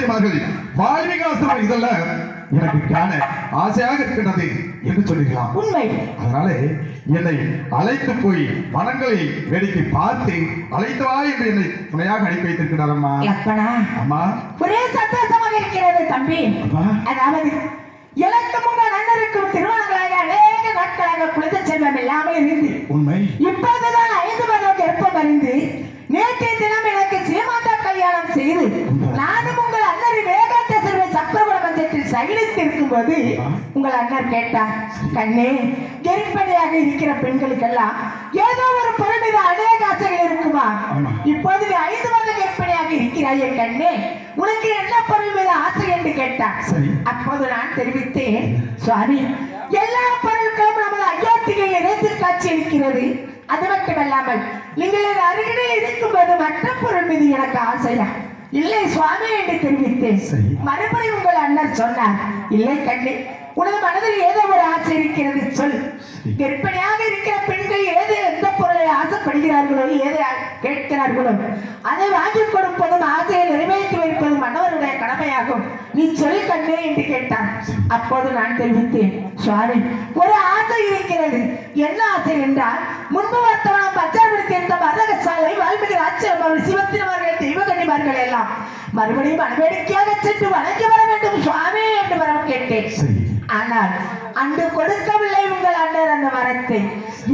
சிவத்தியமார்கள் வால்மீகாசுரம் இதெல்லாம் எனக்கு காண ஆசையாக இருக்கின்றது என்று சொல்லுகிறான் உண்மை. அதனாலே என்னை அழைத்து போய் வனங்களை வேடிக்கை பார்த்து அழைத்து வா என்று என்னை துணையாக அனுப்பி வைத்திருக்கிறார் அம்மா. அம்மா. ஒரே சந்தோஷமாக இருக்கிறது தம்பி. அதாவது எனக்கும் உங்கள் அண்ணருக்கும் திருமணங்களாக அநேக நாட்களாக குளித்த செல்வம் இல்லாமல் இருந்து உண்மை. இப்போதுதான் ஐந்து மாதம் கர்ப்பம் அறிந்து நேற்றைய தினம் எனக்கு சீமாந்தா கல்யாணம் செய்து நானும் மஞ்சத்தில் சகிலித்து இருக்கும்போது உங்கள் அண்ணர் கேட்டார் கண்ணே கெரிப்படியாக இருக்கிற பெண்களுக்கெல்லாம் ஏதோ ஒரு பொருள் மீது அநேக ஆசைகள் இருக்குமா. இப்போது நீ ஐந்து மாதம் கெரிப்படியாக இருக்கிறாயே கண்ணே உனக்கு என்ன பொருள் மீது ஆசை என்று கேட்டார். அப்போது நான் தெரிவித்தேன் சுவாமி எல்லா பொருட்களும் நமது அயோத்தியில் இணைத்து காட்சி இருக்கிறது. அது மட்டுமல்லாமல் நீங்கள் அருகில் இருக்கும்போது மற்ற பொருள் மீது எனக்கு ஆசையா இல்லை சுவாமி என்று தெரிவித்தேன். சரி. மறுபடியும் உங்கள் அண்ணன் சொன்னார் இல்லை கண்ணே உனது மனதில் ஏதோ ஒரு ஆசை இருக்கிறது சொல். கர்ப்பிணியாக இருக்கிற பெண்கள் ஏது எந்த பொருளை ஆசைப்படுகிறார்களோ ஏதை கேட்கிறார்களோ அதை வாங்கி கொடுப்பதும் ஆசையை நிறைவேற்றி வைப்பதும் மன்னவருடைய கடமையாகும். நீ சொல் கண்ணே என்று கேட்டான். அப்போது நான் தெரிவித்தேன் சுவாமி ஒரு ஆசை இருக்கிறது. என்ன ஆசை என்றால் முன்பு தெய்வகன்னிமார்கள் எல்லாம் மறுபடியும் அனுவேடிக்கையாக சென்று வணங்கி வர வேண்டும். சுவாமி என்று வரம் கேட்டேன். ஆனால் அன்று கொடுக்கவில்லை உங்கள் அண்ணர் அந்த வரத்தை.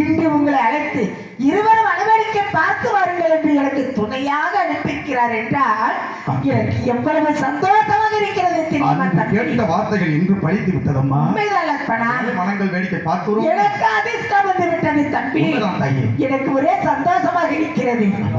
இன்று உங்களை அழைத்து இருவரும் அனுமதிக்க பார்த்து வாருங்கள் என்று எனக்கு துணையாக அனுப்பியிருக்கிறார் என்றால் எனக்கு எவ்வளவு சந்தோஷமாக இருக்கிறது தெரியுமா வார்த்தைகள் இன்று படித்து விட்டதம்மா. மனங்கள் வேடிக்கை பார்க்கிறோம். எனக்கு அதிர்ஷ்டம் வந்து விட்டது தம்பி எனக்கு ஒரே சந்தோஷமாக இருக்கிறது.